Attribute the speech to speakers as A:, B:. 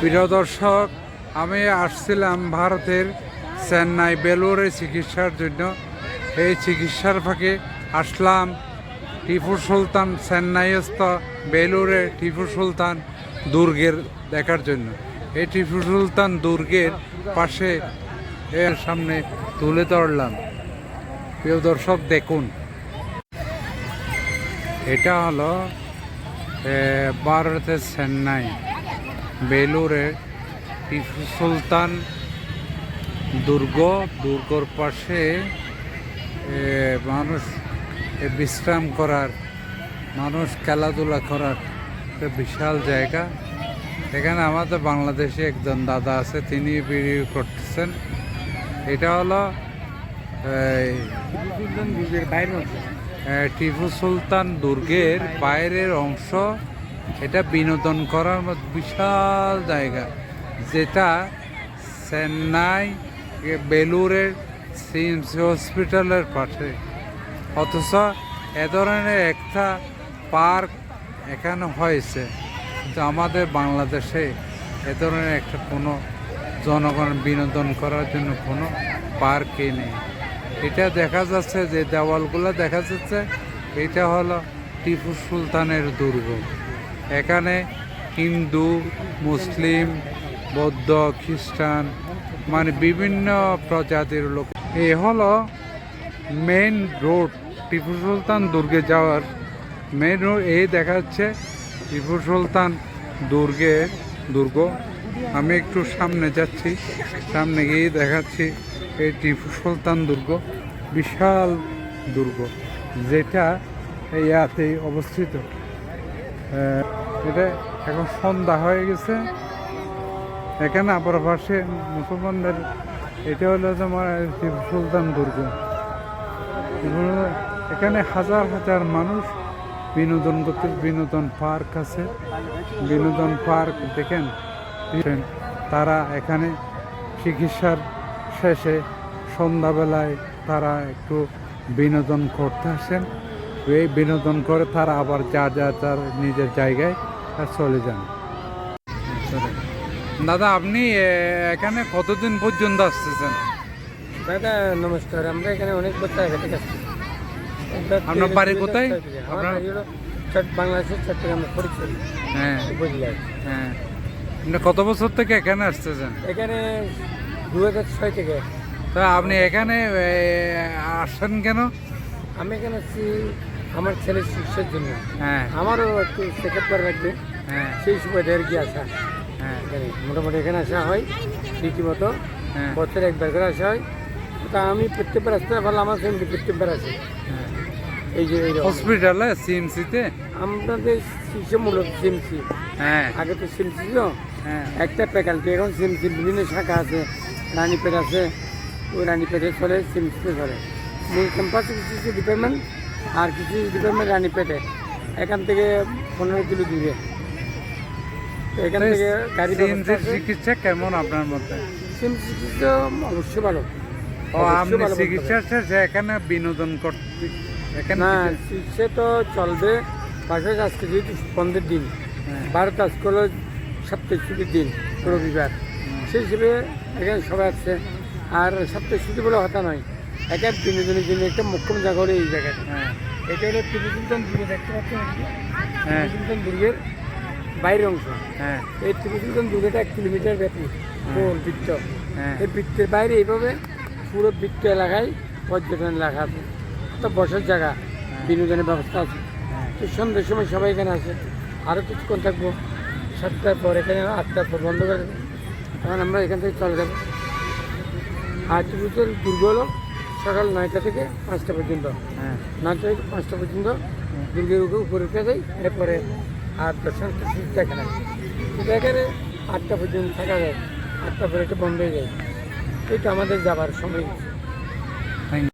A: প্রিয় দর্শক, আমি আসছিলাম ভারতের চেন্নাই বেলুরে চিকিৎসার জন্য। এই চিকিৎসার ফাঁকে আসলাম টিপু সুলতান চেন্নাইস্থ বেলুরে টিপু সুলতান দুর্গের দেখার জন্য। এই টিপু সুলতান দুর্গের পাশে এর সামনে তুলে ধরলাম। প্রিয় দর্শক, দেখুন। এটা হলো ভারতের চেন্নাই। বেলুরে টিপু সুলতান দুর্গ, দুর্গর পাশে মানুষ বিশ্রাম করার, মানুষ খেলাধুলা করার একটা বিশাল জায়গা। এখানে আমাদের বাংলাদেশে একজন দাদা আছে, তিনি ভিডিও করতেছেন। এটা হলো টিপু সুলতান দুর্গের বাইরের অংশ। এটা বিনোদন করার বিশাল জায়গা, যেটা চেন্নাই বেলুরের সিমস হসপিটালের পাশে। অথচ এ ধরনের একটা পার্ক এখানে হয়েছে। কিন্তু আমাদের বাংলাদেশে এ ধরনের একটা কোনো জনগণ বিনোদন করার জন্য কোনো পার্কই নেই। এটা দেখা যাচ্ছে যে দেওয়ালগুলো দেখা যাচ্ছে, এটা হলো টিপু সুলতানের দুর্গ। এখানে হিন্দু, মুসলিম, বৌদ্ধ, খ্রিস্টান মানে বিভিন্ন প্রজাতির লোক। এ হলো মেন রোড টিপু সুলতান দুর্গে যাওয়ার মেন রোড এই দেখা যাচ্ছে টিপু সুলতান দুর্গের দুর্গ। আমি একটু সামনে যাচ্ছি, সামনে গিয়ে দেখাচ্ছি এই টিপু সুলতান দুর্গ, বিশাল দুর্গ, যেটা এই ইয়াতেই অবস্থিত। এটা এখন সন্ধ্যা হয়ে গেছে। এখানে আবার পাশে মুসলমানদের, এটা হলো তোমার টিপু সুলতান দুর্গ। এখানে হাজার হাজার মানুষ বিনোদন করতে, বিনোদন পার্ক আছে। বিনোদন পার্ক দেখেন, তারা এখানে চিকিৎসার শেষে সন্ধ্যাবেলায় তারা একটু বিনোদন করতে আসেন। এই বিনোদন করে তারা আবার যা যা, তার নিজের জায়গায় চলে যান। দাদা আপনি এখানে কতদিন পর্যন্ত আসতেছেন?
B: দাদা নমস্কার। আমরা এখানে অনেক বছর আগে থেকে আসছি।
A: আপনার বাড়ি কোথায়? আপনার-
B: বাংলাদেশের চট্টগ্রামে পরিচয়।
A: হ্যাঁ। হ্যাঁ। আপনি কত বছর থেকে এখানে আসতেছেন?
B: এখানে দু হাজার ছয় থেকে।
A: তা আপনি এখানে এ, আসেন কেন?
B: আমি এখানে আসছি আমার ছেলের শিক্ষার জন্য।
A: হ্যাঁ।
B: আমারও একটু চেক আপ করে রাখবে
A: হ্যাঁ।
B: সেই সুবাদে আর কি আসা।
A: হ্যাঁ।
B: মোটামুটি এখানে আসা হয় রীতিমতো।
A: হ্যাঁ।
B: বছরে একবার করে আসা হয়। তা আমি প্রত্যেকবার আসতে পারলাম আমার ফ্যামিলি প্রত্যেকবার আসে।
A: হ্যাঁ।
B: এই যে।
A: হসপিটালে সিএমসিতে
B: আমাদের শিশু মূলত সিমসি
A: হ্যাঁ।
B: আগে তো সিমসি ছিল।
A: হ্যাঁ।
B: একটা ফ্যাকাল্টি এখন সিমসি বিভিন্ন শাখা আছে। রানীপেট আছে। ওই রানীপেটে চলে সিমসিতে চলে। মূল ক্যাম্পাসে কিছু ডিপার্টমেন্ট আর কিছু ডিপার্টমেন্ট রানীপেটে। এখান থেকে পনেরো কিলো দূরে। এখান থেকে গাড়ি
A: সিএমসির চিকিৎসা কেমন আপনার মতে?
B: সিমসি তো অবশ্যই ভালো।
A: ও আপনি চিকিৎসা শেষে এখানে বিনোদন করতে এখানে
B: না চিকিৎসা তো চলবে। পাশে আজকে যেহেতু বন্ধের দিন
A: হ্যাঁ।
B: ভারত আজকে হলো সপ্তাহে ছুটির দিন রবিবার। সেই হিসেবে এখানে সবাই আসছে আর সপ্তাহে ছুটি বলে হতা নয় একা বিনোদনের জন্য একটা মুখ্যম জায়গা হলো এই জায়গাটা।
A: হ্যাঁ।
B: এটা হলো সুলতান দুর্গ দেখতে পাচ্ছেন
A: হ্যাঁ।
B: টিপু দুর্গের বাইরের অংশ।
A: হ্যাঁ।
B: এই সুলতান দুর্গটা এক কিলোমিটার ব্যাপী গোল বৃত্ত
A: হ্যাঁ।
B: এই বৃত্তের বাইরে এইভাবে পুরো বৃত্ত এলাকায় পর্যটন এলাকা আছে তো বসার জায়গা বিনোদনের ব্যবস্থা আছে।
A: হ্যাঁ।
B: তো সন্ধ্যের সময় সবাই এখানে আসে। আরও কিছুক্ষণ থাকব। সাতটার পর এখানে আটটার পর বন্ধ করে দেবো। তখন আমরা এখান থেকে চলে যাব। আর ত্রিপুরের দুর্গ হলো সকাল নয়টা থেকে পাঁচটা পর্যন্ত।
A: হ্যাঁ।
B: নয়টা থেকে পাঁচটা পর্যন্ত দুর্গের উপরে উপরে উঠে যাই এরপরে আর দর্শন দেখে না। কিন্তু এখানে আটটা পর্যন্ত থাকা যায়, আটটা পরে বন্ধ হয়ে যায়। এটা আমাদের যাবার সময়।